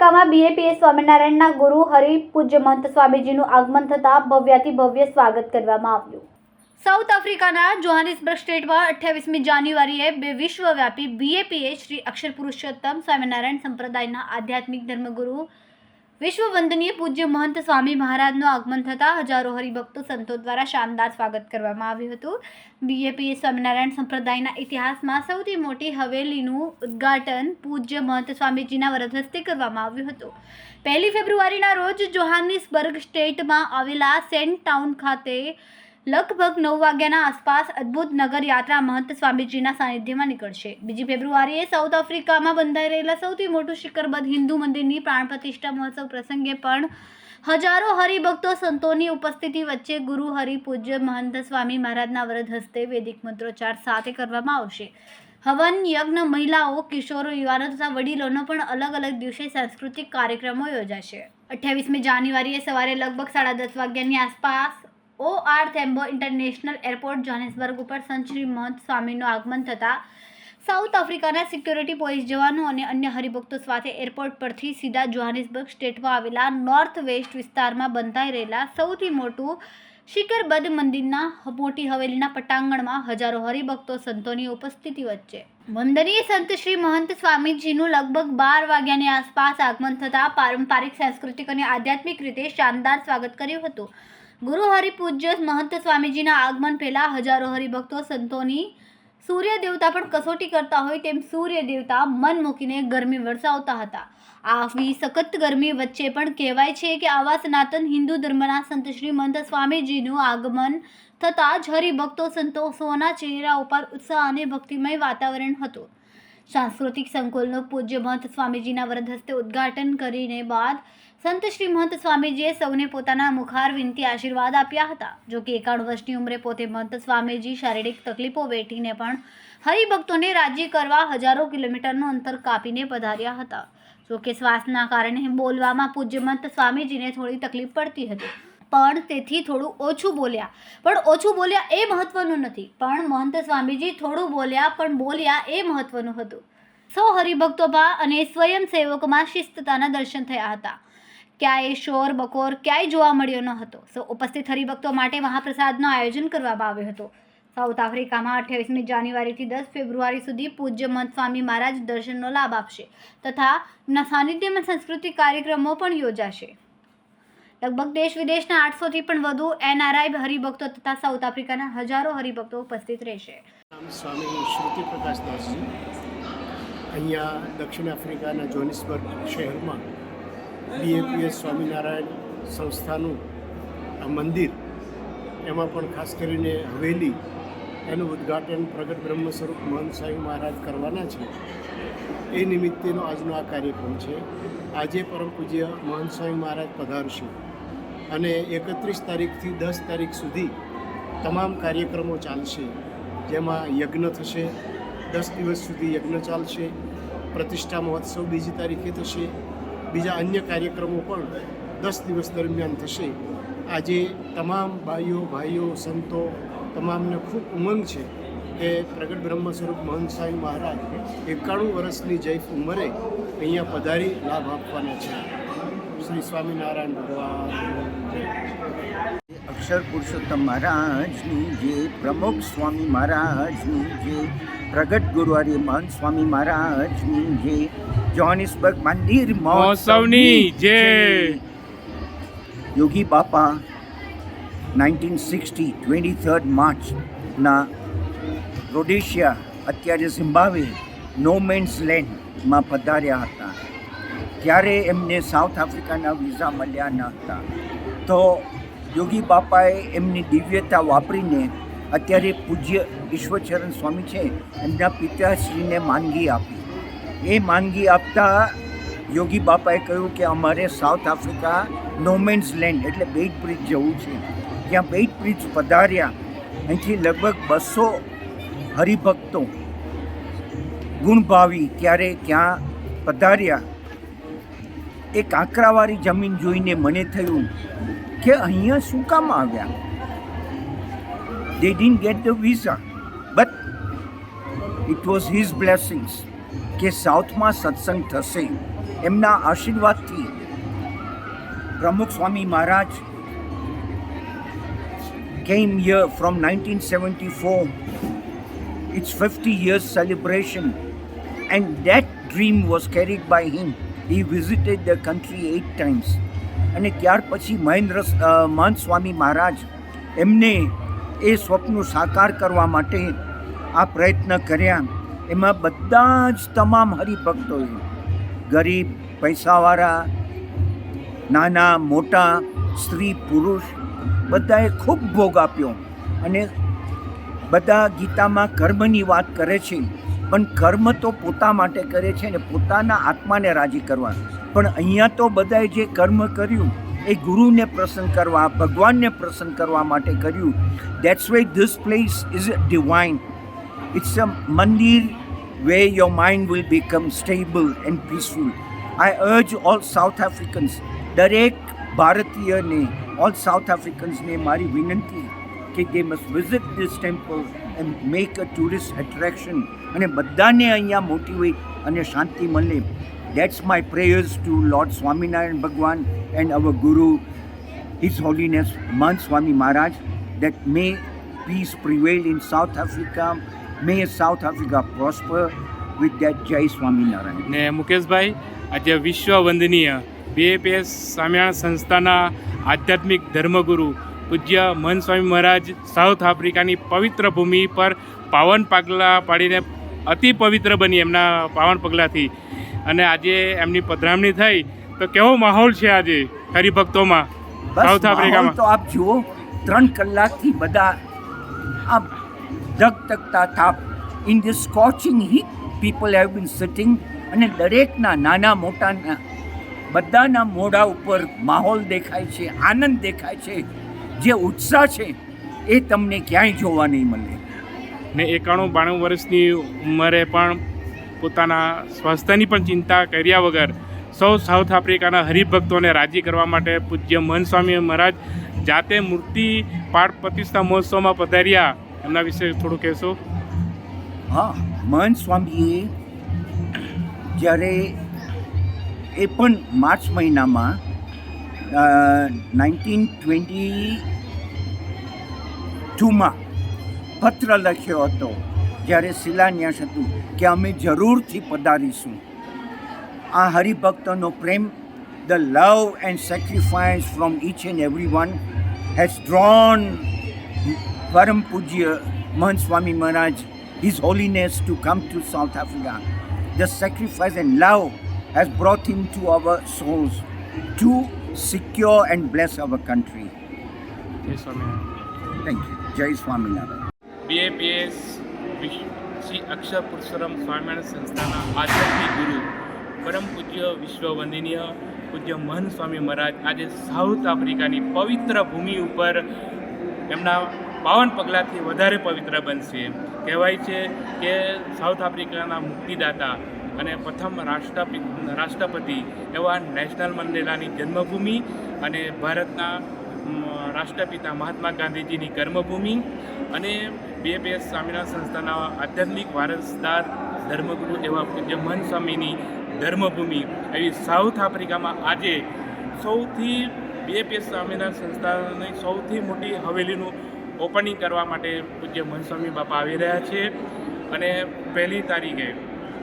આફ્રિકામાં બીએપીએ સ્વામિનારાયણના ગુરુ હરિ પૂજ્ય મહંત સ્વામીજીનું આગમન થતાં ભવ્યાથી ભવ્ય સ્વાગત કરવામાં આવ્યું. સાઉથ આફ્રિકાના જોહાનિસબર્ગ સ્ટેટમાં અઠ્યાવીસમી જાન્યુઆરીએ બે વિશ્વવ્યાપી બીએપીએ શ્રી અક્ષર પુરુષોત્તમ સ્વામિનારાયણ સંપ્રદાયના આધ્યાત્મિક ધર્મગુરુ વિશ્વ વંદનીય પૂજ્ય મહંત સ્વામી મહારાજનું આગમન થતાં હજારો હરિભક્તો સંતો દ્વારા શાનદાર સ્વાગત કરવામાં આવ્યું હતું. બીએપીએ સ્વામિનારાયણ સંપ્રદાયના ઇતિહાસમાં સૌથી મોટી હવેલીનું ઉદ્ઘાટન પૂજ્ય મહંત સ્વામીજીના વરદ કરવામાં આવ્યું હતું. પહેલી ફેબ્રુઆરીના રોજ જોહાનિસબર્ગ સ્ટેટમાં આવેલા સેન્ટ ટાઉન ખાતે લગભગ નવ વાગ્યાના આસપાસ અદ્ભુત નગર યાત્રા મહંત સ્વામીજીના સાનિધ્યમાં નીકળશે. બીજી ફેબ્રુઆરીએ સાઉથ આફ્રિકામાં બંધાઈ રહેલા સૌથી મોટું શિખરબદ્ધ હિન્દુ મંદિરની પ્રાણ પ્રતિષ્ઠા મહોત્સવ પ્રસંગે પણ હજારો હરિભક્તો સંતોની ઉપસ્થિતિ વચ્ચે ગુરુ હરિપૂજ્ય મહંત સ્વામી મહારાજના વ્રત હસ્તે વૈદિક મંત્રોચ્ચાર સાથે કરવામાં આવશે. હવન, યજ્ઞ, મહિલાઓ, કિશોરો, યુવાનો તથા વડીલોનો પણ અલગ અલગ દિવસે સાંસ્કૃતિક કાર્યક્રમો યોજાશે. અઠ્યાવીસમી જાન્યુઆરીએ સવારે લગભગ સાડા દસ વાગ્યાની આસપાસ O R Tambo international airport, Johannesburg ઉપર સંત શ્રી મહંત સ્વામીનું આગમન થતાં સાઉથ આફ્રિકાના સિક્યોરિટી પોલીસ જવાનો અને અન્ય હરિભક્તો સાથે એરપોર્ટ પરથી સીધા જોહાનિસબર્ગ સ્ટેટમાં આવેલા નોર્થ વેસ્ટ વિસ્તારમાં બંધાઈ રહેલા સૌથી મોટું શિખરબદ્ધ મંદિરના મોટી હવેલીના પટાંગણમાં હજારો હરિભક્તો સંતોની ઉપસ્થિતિ વચ્ચે. વંદનીય સંત શ્રી મહંત સ્વામીજીનું લગભગ બાર વાગ્યાની આસપાસ આગમન થતાં પારંપરિક, સાંસ્કૃતિક અને આધ્યાત્મિક રીતે શાનદાર સ્વાગત કર્યું હતું. ગુરુ હરિપૂજ્ય મહંત સ્વામીજીના આગમન પહેલાં હજારો હરિભક્તો સંતોની સૂર્ય દેવતા પણ કસોટી કરતા હોય તેમ સૂર્ય દેવતા મન મૂકીને ગરમી વરસાવતા હતા. આવી સખત ગરમી વચ્ચે પણ કહેવાય છે કે આવા સનાતન હિન્દુ ધર્મના સંત શ્રી મહંત સ્વામીજીનું આગમન થતાં જ હરિભક્તો સંતોષોના ચહેરા ઉપર ઉત્સાહ અને ભક્તિમય વાતાવરણ હતું. સાંસ્કૃતિક સંકુલનું પૂજ્ય મહંત સ્વામીજીના વરદ હસ્તે ઉદ્ઘાટન કરીને બાદ સંત શ્રી મહંત સ્વામીજીએ સૌને પોતાના મુખાર વિનંતી આશીર્વાદ આપ્યા હતા. જો કે એકાણું વર્ષની ઉંમરે પોતે મહંત સ્વામીજી શારીરિક તકલીફો વેઠીને પણ હરિભક્તોને રાજી કરવા હજારો કિલોમીટરનું અંતર કાપીને પધાર્યા હતા. જો કે શ્વાસના કારણે બોલવામાં પૂજ્ય મહંત સ્વામીજીને થોડી તકલીફ પડતી હતી. પણ તેથી થોડું ઓછું બોલ્યા. પણ ઓછું બોલ્યા એ મહત્વનું નથી. પણ મહંત સ્વામીજી થોડું બોલ્યા, પણ બોલ્યા એ મહત્વનું હતું. સૌ હરિભક્તોમાં અને સ્વયંસેવકમાં શિસ્તતાના દર્શન થયા હતા. ક્યાંય શોર, બકોર, ક્યાંય જોવા મળ્યો ન હતો. સૌ ઉપસ્થિત હરિભક્તો માટે મહાપ્રસાદનું આયોજન કરવામાં આવ્યું હતું. સાઉથ આફ્રિકામાં અઠ્યાવીસમી જાન્યુઆરીથી દસ ફેબ્રુઆરી સુધી પૂજ્ય મહંત સ્વામી મહારાજ દર્શનનો લાભ આપશે તથા સાનિધ્યમાં સાંસ્કૃતિક કાર્યક્રમો પણ યોજાશે. લગભગ દેશ વિદેશના આઠસોથી પણ વધુ એનઆરઆઈ હરિભક્તો તથા સાઉથ આફ્રિકાના હજારો હરિભક્તો ઉપસ્થિત રહેશે. સ્વામી શ્રુતિ પ્રકાશ દાસજી. અહીંયા દક્ષિણ આફ્રિકાના જોનિસબર્ગ શહેરમાં બીએપીએસ સ્વામિનારાયણ સંસ્થાનું આ મંદિર, એમાં પણ ખાસ કરીને હવેલી એનું ઉદ્ઘાટન પ્રગટ બ્રહ્મ સ્વરૂપ મહંત મહારાજ કરવાના છે. એ નિમિત્તેનો આજનો આ કાર્યક્રમ છે. આજે પરમ પૂજ્ય મહંત મહારાજ પધારશે. અને એકત્રીસ તારીખથી દસ તારીખ સુધી તમામ કાર્યક્રમો ચાલશે, જેમાં યજ્ઞ થશે, દસ દિવસ સુધી યજ્ઞ ચાલશે, પ્રતિષ્ઠા મહોત્સવ બીજી તારીખે થશે, બીજા અન્ય કાર્યક્રમો પણ દસ દિવસ દરમિયાન થશે. આજે તમામ ભાઈઓ ભાઈઓ, સંતો, તમામને ખૂબ ઉમંગ છે કે પ્રગટ બ્રહ્મ સ્વરૂપ મહંત સાંઈ મહારાજ એકાણું વર્ષની જૈફ ઉંમરે અહીંયા પધારી લાભ આપવાના છે. શ્રી સ્વામિનારાયણ ભગવાન. અક્ષર પુરુષોત્તમ મહારાજની જે પ્રમુખ સ્વામી મહારાજની જે પ્રગટ ગુરુવારી મહંત સ્વામી મહારાજની જે જોહાનિસબર્ગ મંદિર મહોત્સવની જે યોગી બાપા નાઇન્ટીન સિક્સટી ટ્વેન્ટી થર્ડ માર્ચના રોડેશિયા અત્યારે ઝિમ્બાવે નો મેન્સ લેન્ડમાં પધાર્યા હતા. ત્યારે એમને સાઉથ આફ્રિકાના વિઝા મળ્યા ન હતા. તો યોગી બાપાએ એમની દિવ્યતા વાપરીને અત્યારે પૂજ્ય ઈશ્વરચરણ સ્વામી છે, એમના પિતાશ્રીને માંગી આપી. એ માંગી આપતા યોગી બાપાએ કહ્યું કે અમારે સાઉથ આફ્રિકા નોમેન્સ લેન્ડ એટલે બેઇટ બ્રિજ જવું છે. ત્યાં બેઇટ બ્રિજ પધાર્યા. અહીંથી લગભગ બસો હરિભક્તો ગુણભાવી ત્યારે ત્યાં પધાર્યા. એ કાંકરાવાળી જમીન જોઈને મને થયું કે અહીંયા શું કામ આવ્યા they didn't get the visa but it was his blessings કે સાઉથમાં સત્સંગ થશે એમના આશીર્વાદથી Pramukh Swami Maharaj came here from 1974. It's 50 years celebration, and that dream was carried by him. He visited the country at times અને ત્યાર પછી મહેન્દ્ર મહંત સ્વામી મહારાજ એમને એ સ્વપ્ન સાકાર કરવા માટે આ પ્રયત્ન કર્યા. એમાં બધા જ તમામ હરિભક્તોએ, ગરીબ, પૈસાવાળા, નાના, મોટા, સ્ત્રી, પુરુષ, બધાએ ખૂબ ભોગ આપ્યો. અને બધા ગીતામાં કર્મની વાત કરે છે. પણ કર્મ તો પોતા માટે કરે છે ને પોતાના આત્માને રાજી કરવા પણ અહીંયા તો બધાએ જે કર્મ કર્યું એ ગુરુને પ્રસન્ન કરવા ભગવાનને પ્રસન્ન કરવા માટે કર્યું that's way this place is divine It's a mandir where your mind will become stable and peaceful. I urge all South Africans, દરેક ભારતીયને all South Africansને મારી વિનંતી કે they must visit this temple and make a tourist attraction અને બધાને અહીંયા motivate અને શાંતિ મળે That's my prayers to Lord Swaminarayan Bhagwan and our Guru, His Holiness Mahant Swami Maharaj, that may peace prevail in South Africa. May South Africa prosper with that Jai Swaminarayan. ને મુકેશભાઈ આજે વિશ્વ વંદનીય BAPS Swaminarayan સંસ્થાના આધ્યાત્મિક ધર્મગુરુ પૂજ્ય મન Swami Maharaj south આફ્રિકાની પવિત્ર ભૂમિ પર પાવન પગલાં પાડીને અતિ પવિત્ર બની એમના પાવન પગલાંથી. અને આજે એમની પધરામણી થઈ તો કેવો માહોલ છે આજે હરિભક્તોમાં? સાઉથ આફ્રિકામાં. તો આપ જુઓ ત્રણ કલાકથી બધા આ ધગધગતા તાપ in the scorching heat people have been sitting અને દરેકના નાના મોટાના બધાના મોઢા ઉપર માહોલ દેખાય છે આનંદ દેખાય છે. જે ઉત્સાહ છે એ તમને ક્યાંય જોવા નહીં મળે. ને એકાણું બાણું વર્ષની ઉંમરે પણ પોતાના સ્વાસ્થ્યની પણ ચિંતા કર્યા વગર સૌ સાઉથ આફ્રિકાના હરિભક્તોને રાજી કરવા માટે પૂજ્ય મહન સ્વામી મહારાજ જાતે મૂર્તિ પાઠ પ્રતિષ્ઠા મહોત્સવમાં પધાર્યા. એમના વિશે થોડું કહેશો? હા મહન સ્વામીએ જ્યારે એ પણ માર્ચ મહિનામાં નાઇન્ટીન ટ્વેન્ટી ટુમાં પત્ર લખ્યો હતો, જ્યારે શિલાન્યાસ હતું કે અમે જરૂરથી પધારીશું. આ હરિભક્તોનો પ્રેમ the love and sacrifice from each and every one has drawn પરમ પૂજ્ય Mahant Swami Maharaj his holiness to come to South Africa the sacrifice and love has brought into our souls our souls and secure and bless our country. Jai Swaminarayan Thank you. Jai Swaminarayan. BAPS Shri Akshar Purushottam Swaminarayan સંસ્થાના આધ્યાત્મિક ગુરુ પરમ પૂજ્ય વિશ્વ વંદનીય પૂજ્ય મહન સ્વામી મહારાજ આજે south આફ્રિકાની પવિત્ર ભૂમિ ઉપર એમના પાવન પગલાંથી વધારે પવિત્ર બનશે કહેવાય છે કે સાઉથ આફ્રિકાના મુક્તિદાતા અને પ્રથમ રાષ્ટ્રપિત રાષ્ટ્રપતિ એવા નેશનલ મંડેલાની જન્મભૂમિ અને ભારતના રાષ્ટ્રપિતા મહાત્મા ગાંધીજીની કર્મભૂમિ અને બે બે સ્વામિનારાયણ સંસ્થાના આધ્યાત્મિક વારસદાર ધર્મગુરુ એવા પૂજ્ય મહન સ્વામીની ધર્મભૂમિ. એવી સાઉથ આફ્રિકામાં આજે સૌથી બે બીએપીએસ સ્વામિનારાયણ સંસ્થાની સૌથી મોટી હવેલીનું ઓપનિંગ કરવા માટે પૂજ્ય મહન સ્વામી બાપા આવી રહ્યા છે. અને પહેલી તારીખે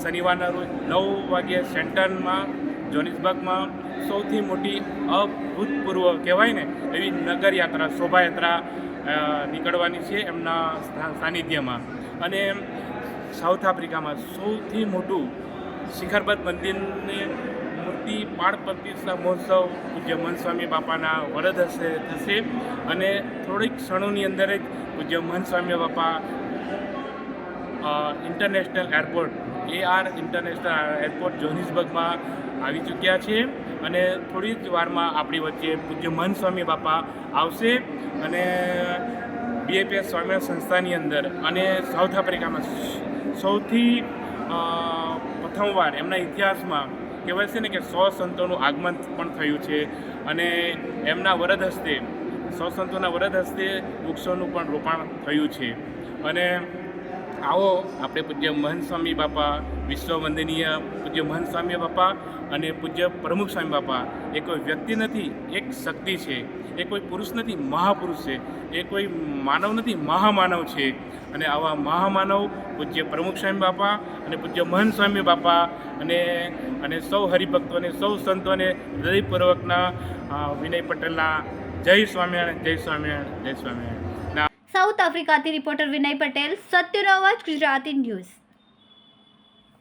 શનિવારના રોજ નવ વાગ્યે સેન્ટરમાં, જોનિસબર્ગમાં સૌથી મોટી અભૂતપૂર્વ કહેવાય ને, એવી નગરયાત્રા, શોભાયાત્રા નીકળવાની છે એમના સાનિધ્યમાં. અને સાઉથ આફ્રિકામાં સૌથી મોટું શિખરબદ્ધ મંદિરની મૂર્તિ પાળ પ્રતિષ્ઠા મહોત્સવ પૂજ્ય મનસ્વામી બાપાના વરદ હશે થશે અને થોડીક ક્ષણોની અંદર જ પૂજ્ય મનસ્વામી બાપા international airport O R international airport જોનિસબર્ગમાં આવી ચૂક્યા છે અને થોડી જ વારમાં આપણી વચ્ચે પૂજ્ય મન સ્વામી બાપા આવશે અને બીએપીએસ સ્વામી સંસ્થાની અંદર અને સાઉથ આફ્રિકામાં સૌથી પ્રથમવાર એમના ઇતિહાસમાં કહેવાય છે ને કે સો સંતોનું આગમન પણ થયું છે અને એમના વરદ હસ્તે, સો સંતોના વરદ હસ્તે વૃક્ષોનું પણ રોપાણ થયું છે. અને આવો, આપણે પૂજ્ય મહંત સ્વામી બાપા, વિશ્વવંદનીય પૂજ્ય મહંત સ્વામી બાપા અને પૂજ્ય પ્રમુખ સ્વામી બાપા. એ કોઈ વ્યક્તિ નથી, એક શક્તિ છે. એ કોઈ પુરુષ નથી, મહાપુરુષ છે. એ કોઈ માનવ નથી, મહામાનવ છે. અને આવા મહામાનવ પૂજ્ય પ્રમુખ સ્વામી બાપા અને પૂજ્ય મહંત સ્વામી બાપા અને અને સૌ હરિભક્તોને, સૌ સંતોને હૃદયપૂર્વકના વિનય પટેલના જય સ્વામિનારાયણ જય સ્વામિનારાયણ જય સ્વામિનારાયણ. સાઉથ આફ્રિકાથી રિપોર્ટર વિનય પટેલ સત્યનો અવાજ ગુજરાતી ન્યૂઝ.